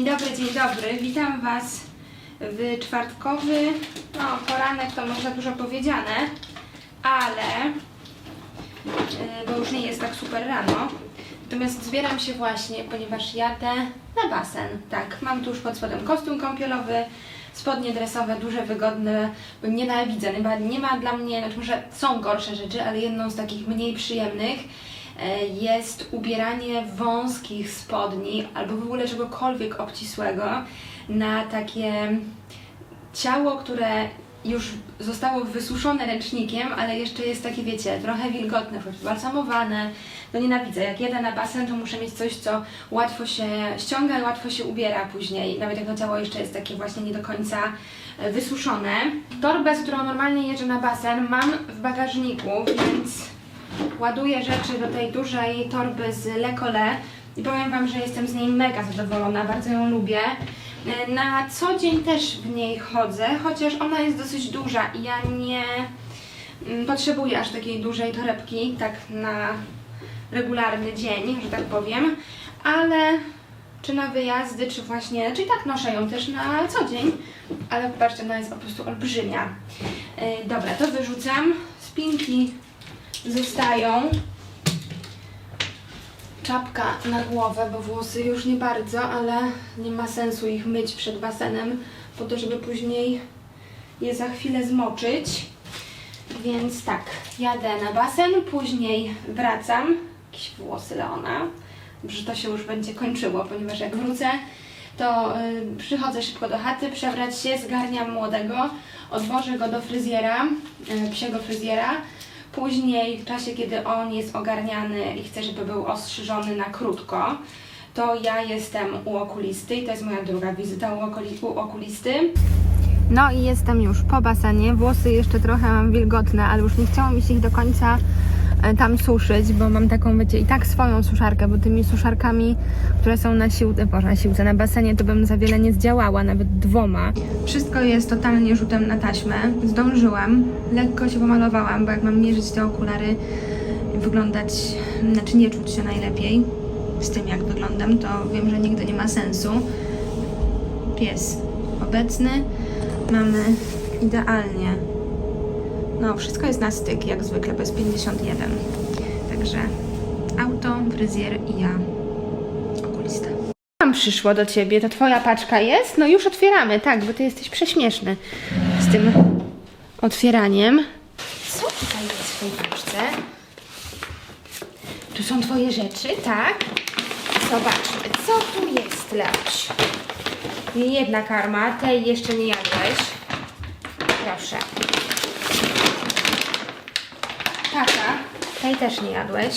Dzień dobry, dzień dobry. Witam Was w czwartkowy, no poranek to może za dużo powiedziane, ale, yy, bo już nie jest tak super rano. Natomiast zbieram się właśnie, ponieważ jadę na basen. Tak, mam tu już pod spodem kostium kąpielowy, spodnie dresowe, duże, wygodne, nienawidzę, chyba nie ma dla mnie, znaczy może są gorsze rzeczy, ale jedną z takich mniej przyjemnych jest ubieranie wąskich spodni albo w ogóle czegokolwiek obcisłego na takie ciało, które już zostało wysuszone ręcznikiem, ale jeszcze jest takie, wiecie, trochę wilgotne, balsamowane. No nienawidzę. Jak jedę na basen, to muszę mieć coś, co łatwo się ściąga i łatwo się ubiera później. Nawet jak to ciało jeszcze jest takie właśnie nie do końca e, wysuszone. Torbę, z którą normalnie jeżdżę na basen, mam w bagażniku, więc ładuję rzeczy do tej dużej torby z Le Collet i powiem Wam, że jestem z niej mega zadowolona, bardzo ją lubię. E, Na co dzień też w niej chodzę, chociaż ona jest dosyć duża i ja nie mm, potrzebuję aż takiej dużej torebki, tak na regularny dzień, że tak powiem, ale czy na wyjazdy, czy właśnie, czy i tak noszę ją też na co dzień, ale popatrzcie, ona jest po prostu olbrzymia. E, Dobra, to wyrzucam, spinki zostają. Czapka na głowę, bo włosy już nie bardzo, ale nie ma sensu ich myć przed basenem, po to, żeby później je za chwilę zmoczyć. Więc tak, jadę na basen, później wracam. Jakieś włosy Leona, że to się już będzie kończyło, ponieważ jak wrócę, to y, przychodzę szybko do chaty, przebrać się, zgarniam młodego, odwożę go do fryzjera, y, psiego fryzjera. Później, w czasie, kiedy on jest ogarniany i chce, żeby był ostrzyżony na krótko, to ja jestem u okulisty i to jest moja druga wizyta u, okuli- u okulisty. No i jestem już po basenie. Włosy jeszcze trochę mam wilgotne, ale już nie chciało mi się ich do końca tam suszyć, bo mam taką, wiecie, i tak swoją suszarkę, bo tymi suszarkami, które są na siłce, boże, na siłce, na basenie, to bym za wiele nie zdziałała, nawet dwoma. Wszystko jest totalnie rzutem na taśmę. Zdążyłam, lekko się pomalowałam, bo jak mam mierzyć te okulary, wyglądać, znaczy nie czuć się najlepiej z tym, jak wyglądam, to wiem, że nigdy nie ma sensu. Pies obecny. Mamy idealnie. No, wszystko jest na styk, jak zwykle, bez 51. Także auto, fryzjer i ja, okulista. Tam przyszło do ciebie, to twoja paczka jest? No już otwieramy, tak, bo ty jesteś prześmieszny z tym otwieraniem. Co tutaj jest w tej paczce? Tu są twoje rzeczy, tak? Zobaczmy, co tu jest, Leoś. Jedna karma, tej jeszcze nie jadłeś. Proszę. Taka, tej też nie jadłeś.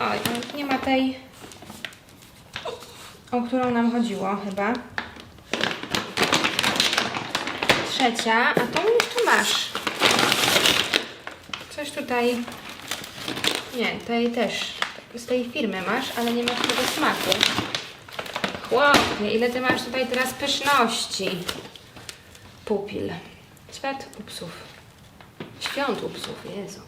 Oj, nie ma tej, o którą nam chodziło chyba. Trzecia, a tą jeszcze masz. Coś tutaj, nie, tej też, z tej firmy masz, ale nie masz tego smaku. Chłopie, ile ty masz tutaj teraz pyszności? Pupil. Świat u 这样都不舒服，也是。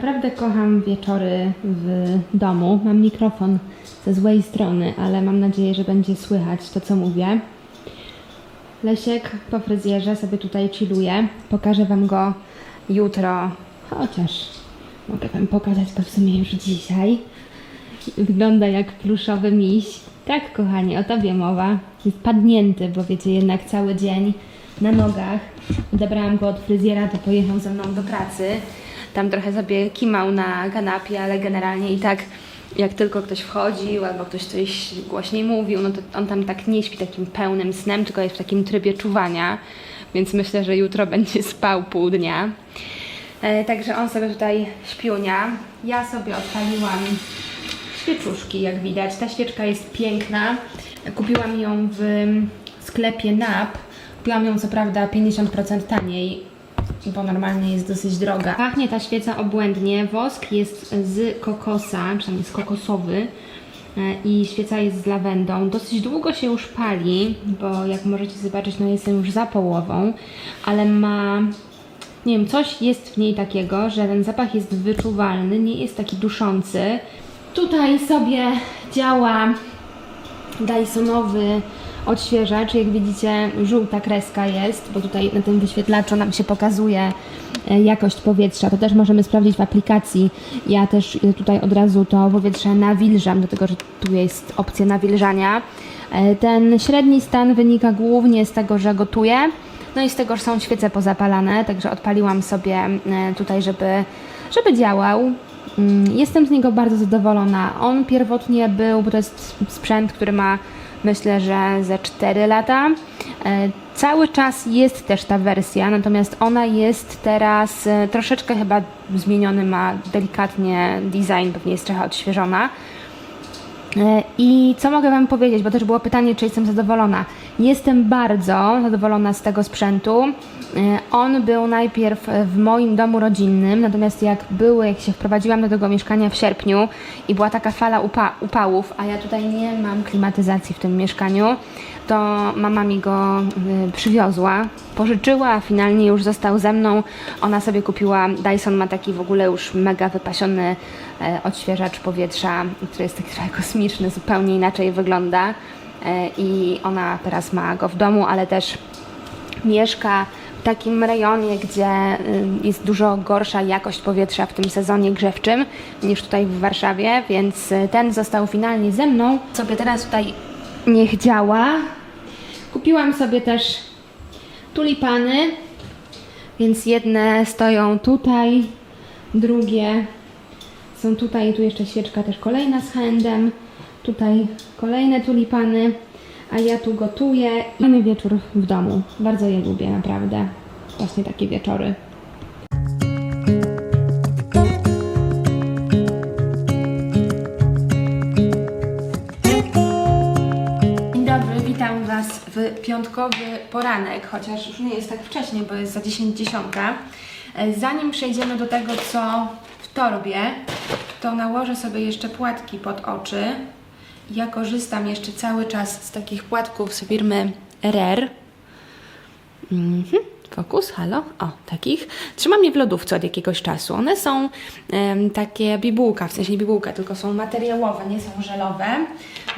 Naprawdę kocham wieczory w domu. Mam mikrofon ze złej strony, ale mam nadzieję, że będzie słychać to, co mówię. Lesiek po fryzjerze sobie tutaj chilluje. Pokażę Wam go jutro, chociaż mogę Wam pokazać go w sumie już dzisiaj. Wygląda jak pluszowy miś. Tak, kochani, o tobie mowa. Jest padnięty, bo wiecie, jednak cały dzień na nogach. Odebrałam go od fryzjera, to pojechał ze mną do pracy. Tam trochę sobie kimał na kanapie, ale generalnie i tak jak tylko ktoś wchodził albo ktoś coś głośniej mówił, no to on tam tak nie śpi takim pełnym snem, tylko jest w takim trybie czuwania, więc myślę, że jutro będzie spał pół dnia. E, także on sobie tutaj śpiunia. Ja sobie odpaliłam świeczuszki, jak widać. Ta świeczka jest piękna. Kupiłam ją w sklepie NAP. Kupiłam ją co prawda 50% taniej, bo normalnie jest dosyć droga. Pachnie ta świeca obłędnie. Wosk jest z kokosa, przynajmniej jest kokosowy. e, I świeca jest z lawendą. Dosyć długo się już pali, bo jak możecie zobaczyć, no jestem już za połową, ale ma nie wiem, coś jest w niej takiego, że ten zapach jest wyczuwalny, nie jest taki duszący. Tutaj sobie działa Dysonowy odświeżacz. Jak widzicie, żółta kreska jest, bo tutaj na tym wyświetlaczu nam się pokazuje e, jakość powietrza. To też możemy sprawdzić w aplikacji. Ja też e, tutaj od razu to powietrze nawilżam, dlatego że tu jest opcja nawilżania. E, Ten średni stan wynika głównie z tego, że gotuję. No i z tego, że są świece pozapalane, także odpaliłam sobie tutaj, żeby, żeby działał. Mm, Jestem z niego bardzo zadowolona. On pierwotnie był, bo to jest sprzęt, który ma myślę, że ze 4 lata. E, Cały czas jest też ta wersja, natomiast ona jest teraz e, troszeczkę chyba zmieniony, ma delikatnie design, pewnie jest trochę odświeżona. E, I co mogę Wam powiedzieć, bo też było pytanie, czy jestem zadowolona. Jestem bardzo zadowolona z tego sprzętu. E, On był najpierw w moim domu rodzinnym, natomiast jak były, jak się wprowadziłam do tego mieszkania w sierpniu i była taka fala upa upałów, a ja tutaj nie mam klimatyzacji w tym mieszkaniu, to mama mi go y, przywiozła, pożyczyła, a finalnie już został ze mną. Ona sobie kupiła, Dyson ma taki w ogóle już mega wypasiony e, odświeżacz powietrza, który jest taki trochę kosmiczny, zupełnie inaczej wygląda. E, I ona teraz ma go w domu, ale też mieszka w takim rejonie, gdzie y, jest dużo gorsza jakość powietrza w tym sezonie grzewczym niż tutaj w Warszawie, więc y, ten został finalnie ze mną. Sobie teraz tutaj niech działa. Kupiłam sobie też tulipany, więc jedne stoją tutaj, drugie są tutaj, tu jeszcze świeczka też kolejna z handem, tutaj kolejne tulipany, a ja tu gotuję. Mamy wieczór w domu, bardzo je lubię naprawdę, właśnie takie wieczory. Was w piątkowy poranek, chociaż już nie jest tak wcześnie, bo jest za 10 dziesiąta. Zanim przejdziemy do tego, co w torbie, to nałożę sobie jeszcze płatki pod oczy. Ja korzystam jeszcze cały czas z takich płatków z firmy RER. Mhm. Fokus, halo? O, takich. Trzymam je w lodówce od jakiegoś czasu. One są takie bibułka, w sensie nie bibułka, tylko są materiałowe, nie są żelowe.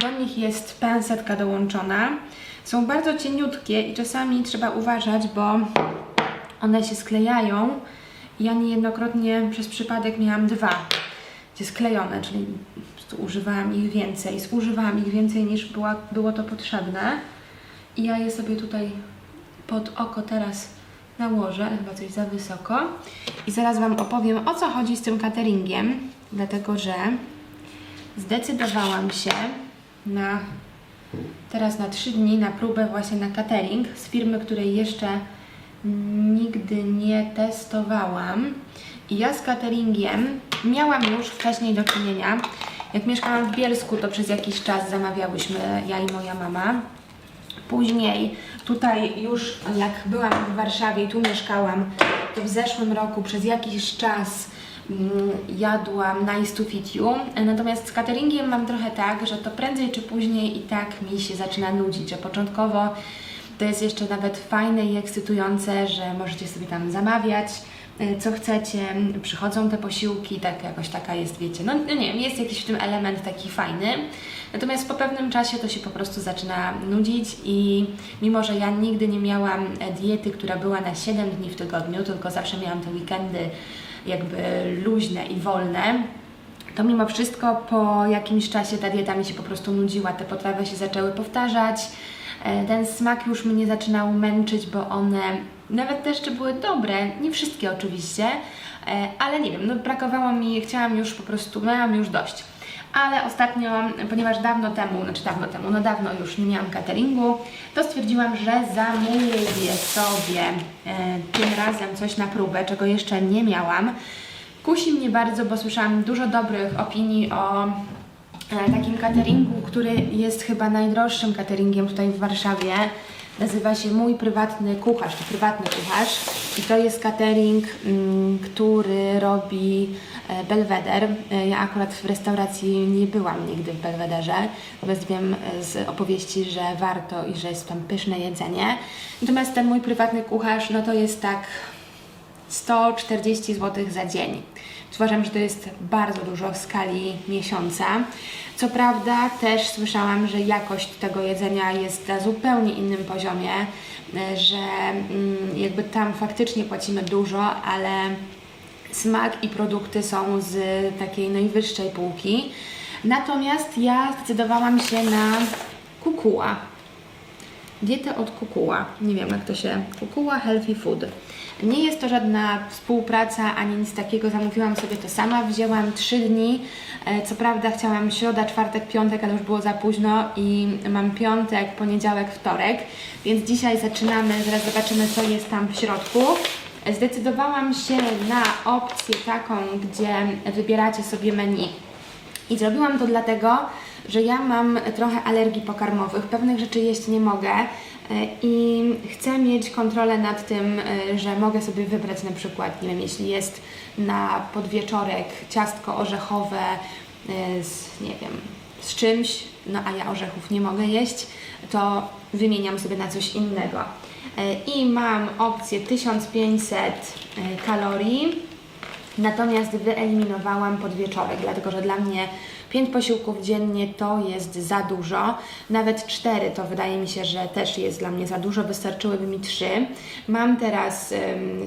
Do nich jest pensetka dołączona. Są bardzo cieniutkie i czasami trzeba uważać, bo one się sklejają. Ja niejednokrotnie przez przypadek miałam dwa gdzie sklejone, czyli używałam ich więcej. Zużywałam ich więcej niż była, było to potrzebne. I ja je sobie tutaj pod oko teraz nałożę, chyba coś za wysoko. I zaraz Wam opowiem o co chodzi z tym cateringiem, dlatego że zdecydowałam się na teraz na 3 dni na próbę właśnie na catering z firmy, której jeszcze nigdy nie testowałam. I ja z cateringiem miałam już wcześniej do czynienia. Jak mieszkałam w Bielsku, to przez jakiś czas zamawiałyśmy ja i moja mama. Później tutaj już jak byłam w Warszawie i tu mieszkałam, to w zeszłym roku przez jakiś czas jadłam Nice to Fit You. Natomiast z cateringiem mam trochę tak, że to prędzej czy później i tak mi się zaczyna nudzić, że początkowo to jest jeszcze nawet fajne i ekscytujące, że możecie sobie tam zamawiać co chcecie, przychodzą te posiłki, tak jakoś taka jest, wiecie, no, no nie wiem, jest jakiś w tym element taki fajny. Natomiast po pewnym czasie to się po prostu zaczyna nudzić i mimo, że ja nigdy nie miałam e, diety, która była na 7 dni w tygodniu, tylko zawsze miałam te weekendy jakby luźne i wolne, to mimo wszystko po jakimś czasie ta dieta mi się po prostu nudziła, te potrawy się zaczęły powtarzać, ten smak już mnie zaczynał męczyć, bo one nawet te jeszcze były dobre, nie wszystkie oczywiście, e, ale nie wiem, no brakowało mi, chciałam już po prostu, miałam już dość. Ale ostatnio, ponieważ dawno temu, znaczy dawno temu, no dawno już nie miałam cateringu, to stwierdziłam, że zamówię sobie e, tym razem coś na próbę, czego jeszcze nie miałam. Kusi mnie bardzo, bo słyszałam dużo dobrych opinii o e, takim cateringu, który jest chyba najdroższym cateringiem tutaj w Warszawie. Nazywa się Mój Prywatny Kucharz, to prywatny kucharz. I to jest catering, mm, który robi e, Belweder. E, Ja akurat w restauracji nie byłam nigdy w Belwederze, natomiast wiem e, z opowieści, że warto i że jest tam pyszne jedzenie. Natomiast ten mój prywatny kucharz, no to jest tak 140 zł za dzień. Uważam, że to jest bardzo dużo w skali miesiąca. Co prawda też słyszałam, że jakość tego jedzenia jest na zupełnie innym poziomie, e, że mm, jakby tam faktycznie płacimy dużo, ale smak i produkty są z takiej najwyższej półki. Natomiast ja zdecydowałam się na kukuła. Dietę od kukuła. Nie wiem jak to się... Kukuła Healthy Food. Nie jest to żadna współpraca ani nic takiego. Zamówiłam sobie to sama. Wzięłam trzy dni. E, Co prawda chciałam środa, czwartek, piątek, ale już było za późno i mam piątek, poniedziałek, wtorek. Więc dzisiaj zaczynamy. Zaraz zobaczymy co jest tam w środku. Zdecydowałam się na opcję taką, gdzie wybieracie sobie menu. I zrobiłam to dlatego, że ja mam trochę alergii pokarmowych, pewnych rzeczy jeść nie mogę e, i chcę mieć kontrolę nad tym, e, że mogę sobie wybrać na przykład, nie wiem, jeśli jest na podwieczorek ciastko orzechowe e, z, nie wiem, z czymś, no a ja orzechów nie mogę jeść, to wymieniam sobie na coś innego. I mam opcję 1500 e, kalorii, Natomiast wyeliminowałam podwieczorek, dlatego że dla mnie 5 posiłków dziennie to jest za dużo. Nawet 4 to wydaje mi się, że też jest dla mnie za dużo, wystarczyłyby mi 3. Mam teraz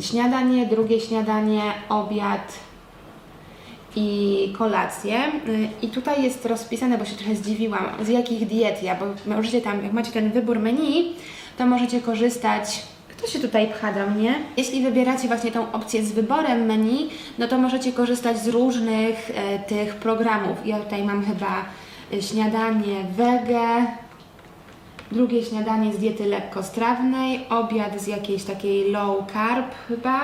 śniadanie, drugie śniadanie, obiad i kolację. Y, I tutaj jest rozpisane, bo się trochę zdziwiłam, z jakich diet ja, bo możecie tam, jak macie ten wybór menu, to możecie korzystać kto się tutaj pcha do mnie? Jeśli wybieracie właśnie tą opcję z wyborem menu, no to możecie korzystać z różnych e, tych programów. Ja tutaj mam chyba e, śniadanie wege, drugie śniadanie z diety lekkostrawnej, obiad z jakiejś takiej low carb chyba,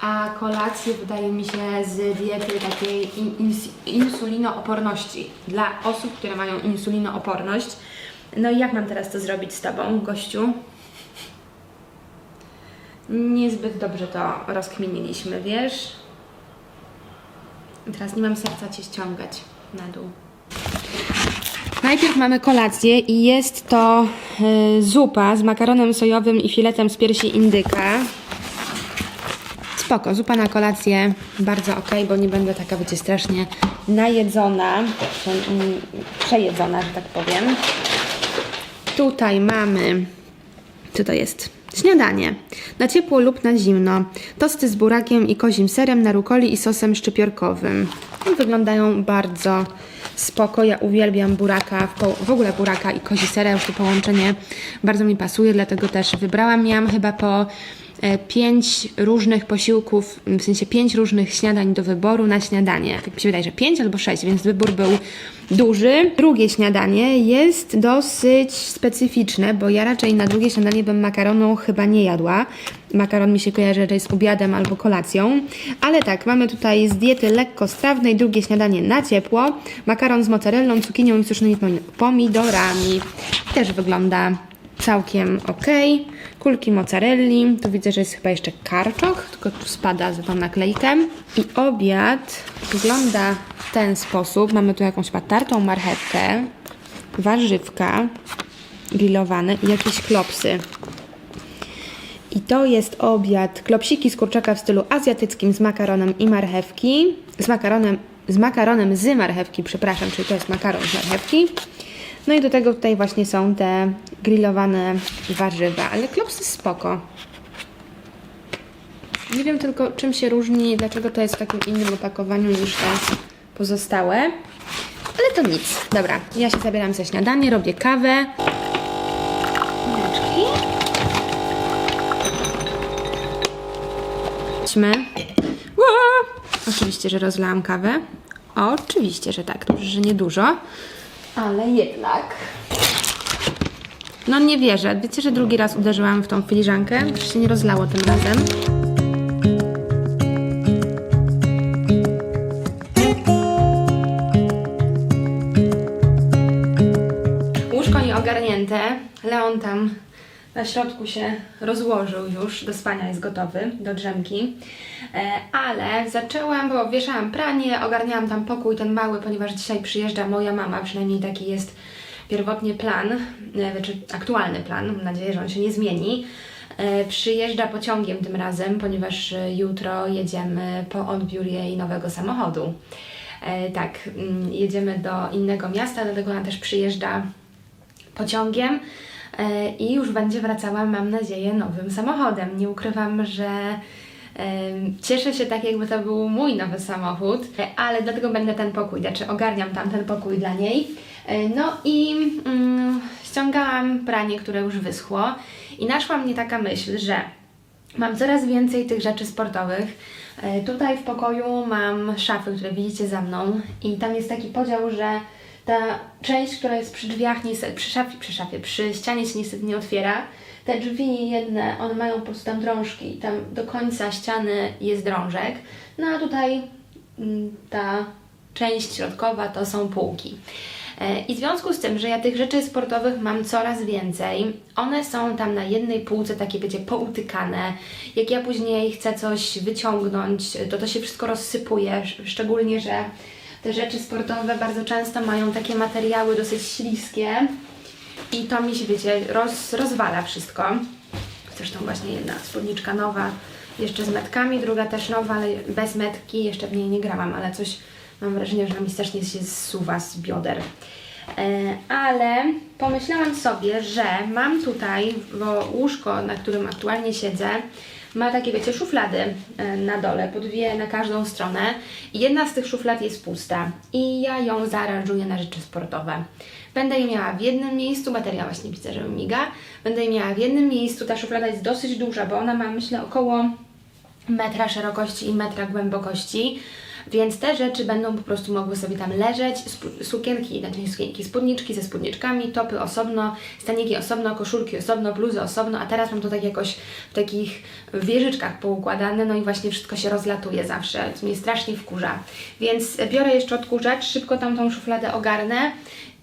a kolację wydaje mi się z diety takiej in, ins, insulinooporności dla osób, które mają insulinooporność. No i jak mam teraz to zrobić z Tobą, gościu? Niezbyt dobrze to rozkminiliśmy, wiesz? Teraz nie mam serca Cię ściągać na dół. Najpierw mamy kolację i jest to y, zupa z makaronem sojowym i filetem z piersi indyka. Spoko, zupa na kolację bardzo ok, bo nie będę taka, wiecie, strasznie najedzona, czy, mm, przejedzona, że tak powiem. Tutaj mamy, co to jest? Śniadanie. Na ciepło lub na zimno. Tosty z burakiem i kozim serem na rukoli i sosem szczypiorkowym. I wyglądają bardzo spoko. Ja uwielbiam buraka, w, ogóle buraka i kozi sera. Już to połączenie bardzo mi pasuje, dlatego też wybrałam. Miałam chyba po pięć różnych posiłków, w sensie pięć różnych śniadań do wyboru na śniadanie. Tak mi się wydaje, że pięć albo sześć, więc wybór był duży. Drugie śniadanie jest dosyć specyficzne, bo ja raczej na drugie śniadanie bym makaronu chyba nie jadła. Makaron mi się kojarzy raczej z obiadem albo kolacją. Ale tak, mamy tutaj z diety lekkostrawnej drugie śniadanie na ciepło. Makaron z mozzarellą, cukinią i suszonymi pomi- pomidorami. Też wygląda całkiem ok. Kulki mozzarelli. Tu widzę, że jest chyba jeszcze karczoch, tylko tu spada za tą naklejkę. I obiad wygląda w ten sposób. Mamy tu jakąś chyba tartą marchewkę, warzywka grillowane i jakieś klopsy. I to jest obiad klopsiki z kurczaka w stylu azjatyckim z makaronem i marchewki. Z makaronem, z makaronem z marchewki, przepraszam, czyli to jest makaron z marchewki. No i do tego tutaj właśnie są te grillowane warzywa, ale klopsy spoko. Nie wiem tylko czym się różni, dlaczego to jest w takim innym opakowaniu niż te pozostałe. Ale to nic. Dobra, ja się zabieram za śniadanie, robię kawę. Idźmy. Ła! Oczywiście, że rozlałam kawę. Oczywiście, że tak. Dobrze, że nie dużo ale jednak. No nie wierzę. Wiecie, że drugi raz uderzyłam w tą filiżankę? Przecież się nie rozlało tym razem. Łóżko nie ogarnięte. Leon tam na środku się rozłożył już, do spania jest gotowy, do drzemki. E, ale zaczęłam, bo wieszałam pranie, ogarniałam tam pokój ten mały, ponieważ dzisiaj przyjeżdża moja mama, przynajmniej taki jest pierwotnie plan, e, znaczy aktualny plan, mam nadzieję, że on się nie zmieni. E, Przyjeżdża pociągiem tym razem, ponieważ jutro jedziemy po odbiór jej nowego samochodu. Tak, mm, jedziemy do innego miasta, dlatego ona też przyjeżdża pociągiem i już będzie wracała, mam nadzieję, nowym samochodem. Nie ukrywam, że em, cieszę się tak, jakby to był mój nowy samochód, e, ale dlatego będę ten pokój, znaczy ogarniam tam ten pokój dla niej. E, No i mm, ściągałam pranie, które już wyschło i naszła mnie taka myśl, że Mam coraz więcej tych rzeczy sportowych. E, Tutaj w pokoju mam szafy, które widzicie za mną i tam jest taki podział, że ta część, która jest przy drzwiach, niestety, przy szafie, przy szafie, przy ścianie się niestety nie otwiera. Te drzwi jedne, one mają po prostu tam drążki tam do końca ściany jest drążek. No a tutaj mm, ta część środkowa to są półki. E, I w związku z tym, że ja tych rzeczy sportowych mam coraz więcej, one są tam na jednej półce takie, wiecie, poutykane. Jak ja później chcę coś wyciągnąć, to to się wszystko rozsypuje, sz- szczególnie, że te rzeczy sportowe bardzo często mają takie materiały dosyć śliskie i to mi się, wiecie, roz, rozwala wszystko. Zresztą właśnie jedna spódniczka nowa, jeszcze z metkami, druga też nowa, ale bez metki, jeszcze w niej nie grałam, ale coś mam wrażenie, że mi strasznie się zsuwa z bioder. E, ale pomyślałam sobie, że mam tutaj, bo łóżko, na którym aktualnie siedzę, ma takie, wiecie, szuflady e, na dole, po dwie na każdą stronę. Jedna z tych szuflad jest pusta i ja ją zaaranżuję na rzeczy sportowe. Będę je miała w jednym miejscu, bateria właśnie widzę, że miga. Będę je miała w jednym miejscu, ta szuflada jest dosyć duża, bo ona ma, myślę, około metra szerokości i metra głębokości, więc te rzeczy będą po prostu mogły sobie tam leżeć, sukienki, znaczy sukienki, spódniczki ze spódniczkami, topy osobno, staniki osobno, koszulki osobno, bluzy osobno, a teraz mam to tak jakoś w takich wieżyczkach poukładane, no i właśnie wszystko się rozlatuje zawsze, co mnie strasznie wkurza. Więc biorę jeszcze odkurzacz, szybko tam tą szufladę ogarnę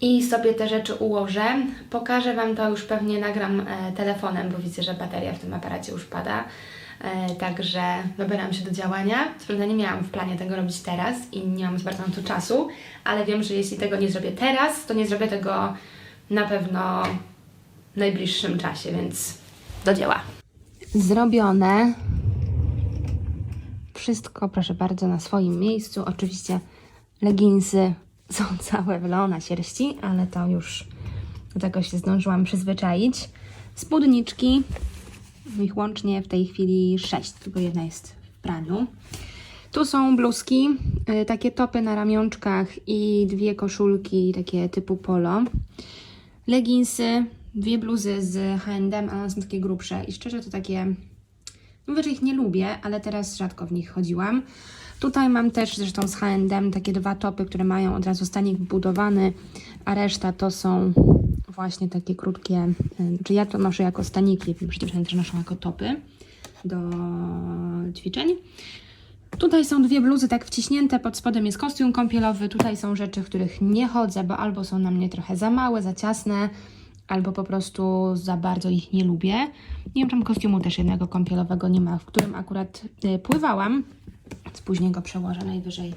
i sobie te rzeczy ułożę. Pokażę Wam to już pewnie nagram e, telefonem, bo widzę, że bateria w tym aparacie już pada. E, także dobieram się do działania. Co nie miałam w planie tego robić teraz i nie mam bardzo na to czasu, ale wiem, że jeśli tego nie zrobię teraz, to nie zrobię tego na pewno w najbliższym czasie, więc do dzieła. Zrobione. Wszystko, proszę bardzo, na swoim miejscu. Oczywiście leginsy są całe w lona sierści, ale to już do tego się zdążyłam przyzwyczaić. Spódniczki, ich łącznie w tej chwili sześć, tylko jedna jest w praniu. Tu są bluzki, y, takie topy na ramionczkach i dwie koszulki takie typu polo. Leginsy, dwie bluzy z H&M, ale one są takie grubsze i szczerze to takie Mówię, że ich nie lubię, ale teraz rzadko w nich chodziłam. Tutaj mam też zresztą z H&M takie dwa topy, które mają od razu stanik wbudowany, a reszta to są właśnie takie krótkie, y, czy ja to noszę jako staniki, że dziewczyny też noszą jako topy do ćwiczeń. Tutaj są dwie bluzy tak wciśnięte, pod spodem jest kostium kąpielowy. Tutaj są rzeczy, w których nie chodzę, bo albo są na mnie trochę za małe, za ciasne, albo po prostu za bardzo ich nie lubię. Nie wiem, tam kostiumu też jednego kąpielowego nie ma, w którym akurat y, pływałam, więc później go przełożę najwyżej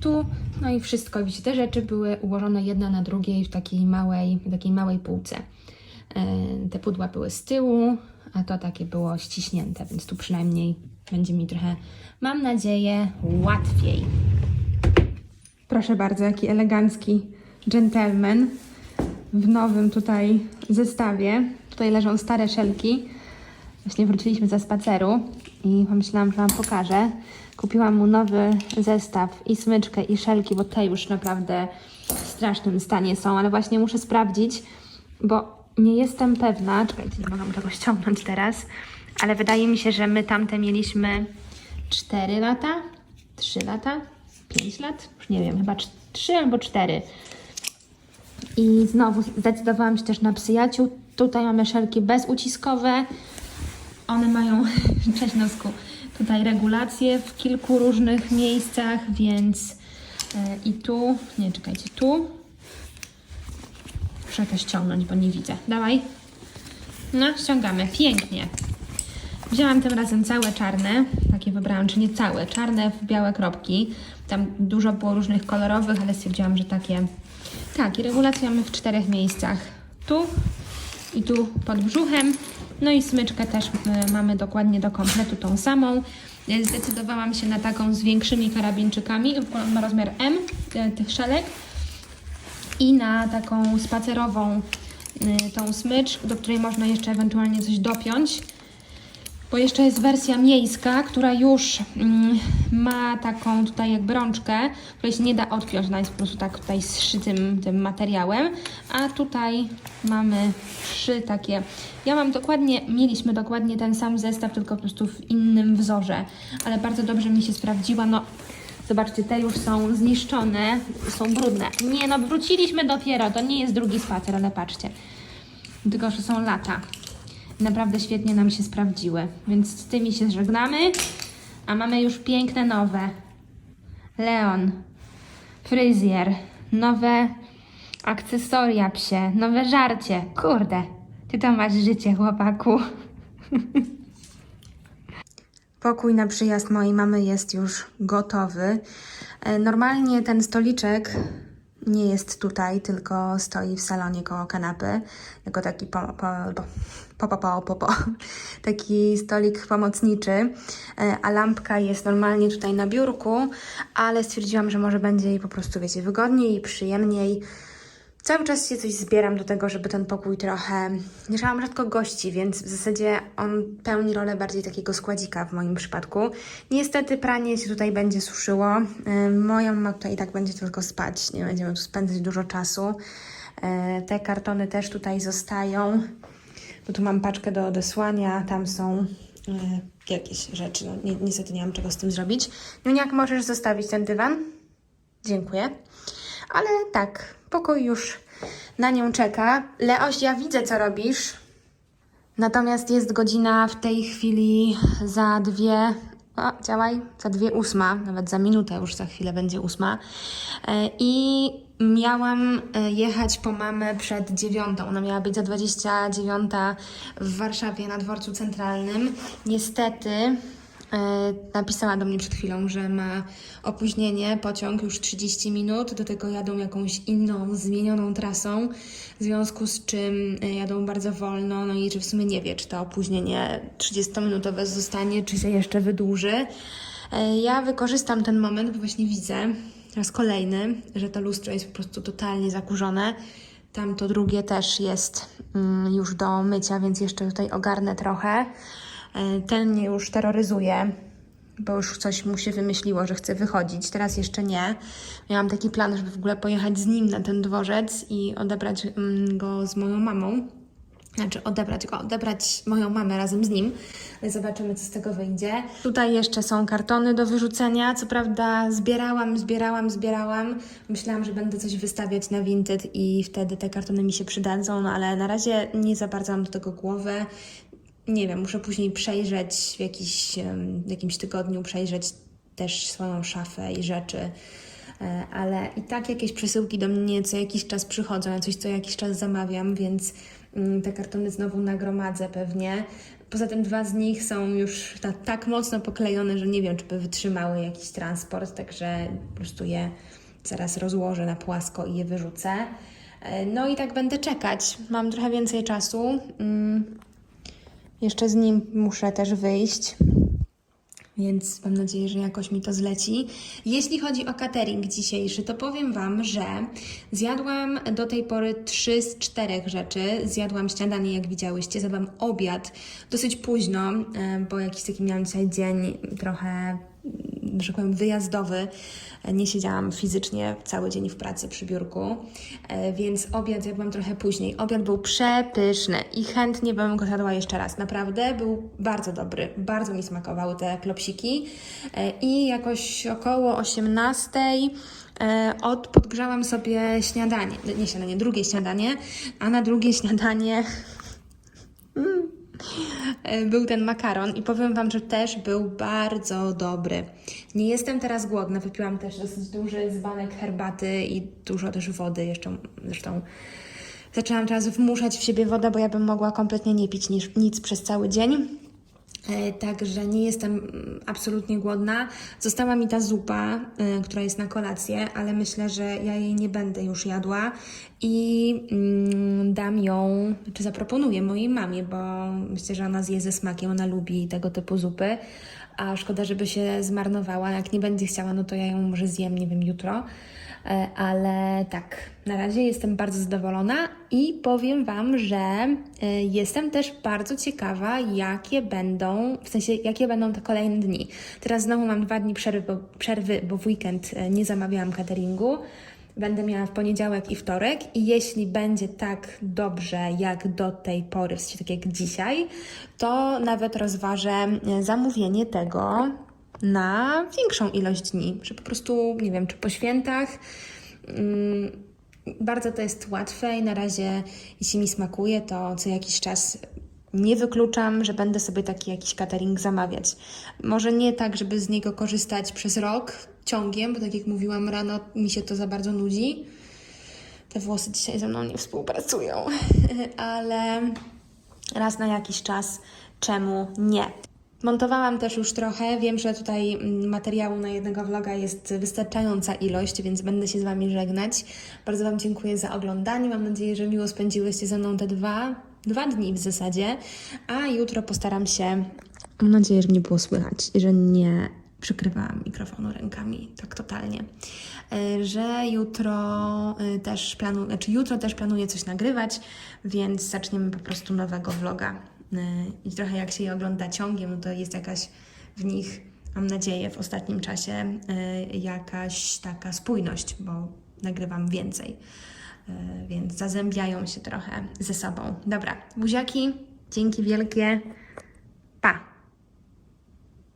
tu. No i wszystko, widzicie, te rzeczy były ułożone jedna na drugiej w takiej małej, w takiej małej półce. Y, Te pudła były z tyłu, a to takie było ściśnięte, więc tu przynajmniej będzie mi trochę, mam nadzieję, łatwiej. Proszę bardzo, jaki elegancki gentleman w nowym tutaj zestawie. Tutaj leżą stare szelki. Właśnie wróciliśmy ze spaceru i pomyślałam, że Wam pokażę. Kupiłam mu nowy zestaw i smyczkę i szelki, bo te już naprawdę w strasznym stanie są, ale właśnie muszę sprawdzić, bo nie jestem pewna, czekajcie, nie mogę tego ściągnąć teraz, ale wydaje mi się, że my tamte mieliśmy 4 lata, 3 lata, 5 lat, już nie wiem, chyba 3 albo 4. I znowu zdecydowałam się też na przyjaciół. Tutaj mamy szelki bezuciskowe. One mają, cześć nosku, tutaj regulacje w kilku różnych miejscach, więc e, i tu, nie czekajcie, tu. Muszę to ściągnąć, bo nie widzę. Dawaj. No, ściągamy. Pięknie. Wzięłam tym razem całe czarne, takie wybrałam, czy nie całe, czarne w białe kropki. Tam dużo było różnych kolorowych, ale stwierdziłam, że takie. Tak, i regulację mamy w czterech miejscach. Tu i tu pod brzuchem. No i smyczkę też y, mamy dokładnie do kompletu tą samą. Y, Zdecydowałam się na taką z większymi karabinczykami, ma rozmiar M y, tych szelek i na taką spacerową tą smycz, do której można jeszcze ewentualnie coś dopiąć. Bo jeszcze jest wersja miejska, która już mm, ma taką tutaj jakby rączkę, której się nie da odpiąć, ona jest po prostu tak tutaj zszytym tym materiałem, a tutaj mamy trzy takie. Ja mam dokładnie, mieliśmy dokładnie ten sam zestaw, tylko po prostu w innym wzorze, ale bardzo dobrze mi się sprawdziła, no Zobaczcie, te już są zniszczone, są brudne. Nie no, wróciliśmy dopiero, to nie jest drugi spacer, ale patrzcie. Tylko, że są lata. Naprawdę świetnie nam się sprawdziły, więc z tymi się żegnamy. A mamy już piękne nowe. Leon, fryzjer, nowe akcesoria psie, nowe żarcie. Kurde, ty to masz życie, chłopaku. Pokój na przyjazd mojej mamy jest już gotowy. E, Normalnie ten stoliczek nie jest tutaj, tylko stoi w salonie koło kanapy. Jako taki po, po, po, po, po, po, po, taki stolik pomocniczy, E, a lampka jest normalnie tutaj na biurku, ale stwierdziłam, że może będzie jej po prostu, wiecie, wygodniej i przyjemniej. Cały czas się coś zbieram do tego, żeby ten pokój trochę. Mam rzadko gości, więc w zasadzie on pełni rolę bardziej takiego składzika w moim przypadku. Niestety pranie się tutaj będzie suszyło. Yy, Moja mama tutaj i tak będzie tylko spać, nie będziemy tu spędzać dużo czasu. Yy, Te kartony też tutaj zostają. Bo tu mam paczkę do odesłania, tam są yy, jakieś rzeczy. No, ni niestety nie mam czego z tym zrobić. No jak możesz zostawić ten dywan? Dziękuję. Ale tak, pokój już na nią czeka. Leoś, ja widzę, co robisz. Natomiast jest godzina w tej chwili za dwie. O, działaj, za dwie ósma, nawet za minutę już za chwilę będzie ósma. E, I miałam e, jechać po mamę przed dziewiątą. Ona miała być za 29 w Warszawie na dworcu centralnym. Niestety E, Napisała do mnie przed chwilą, że ma opóźnienie, pociąg już 30 minut, do tego jadą jakąś inną, zmienioną trasą, w związku z czym e, jadą bardzo wolno, no i że w sumie nie wie, czy to opóźnienie 30-minutowe zostanie, czy się jeszcze wydłuży. Ja wykorzystam ten moment, bo właśnie widzę, raz kolejny, że to lustro jest po prostu totalnie zakurzone. Tamto drugie też jest mm, już do mycia, więc jeszcze tutaj ogarnę trochę. E, Ten mnie już terroryzuje, bo już coś mu się wymyśliło, że chce wychodzić. Teraz jeszcze nie. Miałam taki plan, żeby w ogóle pojechać z nim na ten dworzec i odebrać mm, go z moją mamą. Znaczy odebrać go, odebrać moją mamę razem z nim. Zobaczymy, co z tego wyjdzie. Tutaj jeszcze są kartony do wyrzucenia. Co prawda zbierałam, zbierałam, zbierałam. Myślałam, że będę coś wystawiać na Vinted i wtedy te kartony mi się przydadzą, no ale na razie nie za bardzo mam do tego głowę. Nie wiem, muszę później przejrzeć w, jakiś, w jakimś tygodniu, przejrzeć też swoją szafę i rzeczy. E, Ale i tak jakieś przesyłki do mnie co jakiś czas przychodzą, ja coś co jakiś czas zamawiam, więc te kartony znowu nagromadzę pewnie. Poza tym dwa z nich są już ta, tak mocno poklejone, że nie wiem, czy by wytrzymały jakiś transport, także po prostu je zaraz rozłożę na płasko i je wyrzucę. E, No i tak będę czekać. Mam trochę więcej czasu. Mm, Jeszcze z nim muszę też wyjść, więc mam nadzieję, że jakoś mi to zleci. Jeśli chodzi o catering dzisiejszy, to powiem Wam, że zjadłam do tej pory trzy z czterech rzeczy. Zjadłam śniadanie, jak widziałyście, zjadłam obiad dosyć późno, e, bo jakiś taki miałam dzisiaj dzień trochę że tak powiem, wyjazdowy. Nie siedziałam fizycznie cały dzień w pracy przy biurku, e, więc obiad zjadłam trochę później. Obiad był przepyszny i chętnie bym go zjadła jeszcze raz. Naprawdę był bardzo dobry, bardzo mi smakowały te klopsiki E, i jakoś około 18 e, od, podgrzałam sobie śniadanie, nie śniadanie, drugie śniadanie, a na drugie śniadanie był ten makaron i powiem Wam, że też był bardzo dobry. Nie jestem teraz głodna, wypiłam też dosyć duży dzbanek herbaty i dużo też wody, jeszcze zresztą Zaczęłam teraz wmuszać w siebie wodę, bo ja bym mogła kompletnie nie pić nic przez cały dzień. E, Także nie jestem mm, absolutnie głodna. Została mi ta zupa, e, która jest na kolację, ale myślę, że ja jej nie będę już jadła i mm, dam ją, czy zaproponuję mojej mamie, bo myślę, że ona zje ze smakiem, ona lubi tego typu zupy, a szkoda, żeby się zmarnowała. Jak nie będzie chciała, no to ja ją może zjem, nie wiem, jutro. E, Ale tak, na razie jestem bardzo zadowolona i powiem Wam, że e, jestem też bardzo ciekawa, jakie będą, w sensie, jakie będą te kolejne dni. Teraz znowu mam dwa dni przerwy, bo, przerwy, bo w weekend e, nie zamawiałam cateringu. Będę miała w poniedziałek i wtorek i jeśli będzie tak dobrze jak do tej pory, tak jak dzisiaj, to nawet rozważę e, zamówienie tego na większą ilość dni, że po prostu, nie wiem, czy po świętach. Mm, bardzo to jest łatwe i na razie, jeśli mi smakuje, to co jakiś czas nie wykluczam, że będę sobie taki jakiś catering zamawiać. Może nie tak, żeby z niego korzystać przez rok ciągiem, bo tak jak mówiłam rano, mi się to za bardzo nudzi. Te włosy dzisiaj ze mną nie współpracują, ale raz na jakiś czas, czemu nie? Montowałam też już trochę. Wiem, że tutaj mm, materiału na jednego vloga jest wystarczająca ilość, więc będę się z Wami żegnać. Bardzo Wam dziękuję za oglądanie. Mam nadzieję, że miło spędziłyście ze mną te dwa, dwa dni w zasadzie. A jutro postaram się. Mam nadzieję, że nie było słychać, że nie przykrywałam mikrofonu rękami tak totalnie. E, Że jutro e, też planuję, znaczy jutro też planuję coś nagrywać, więc zaczniemy po prostu nowego vloga. E, I trochę jak się je ogląda ciągiem, no to jest jakaś w nich, mam nadzieję, w ostatnim czasie jakaś taka spójność, bo nagrywam więcej. Więc zazębiają się trochę ze sobą. Dobra, buziaki, dzięki wielkie.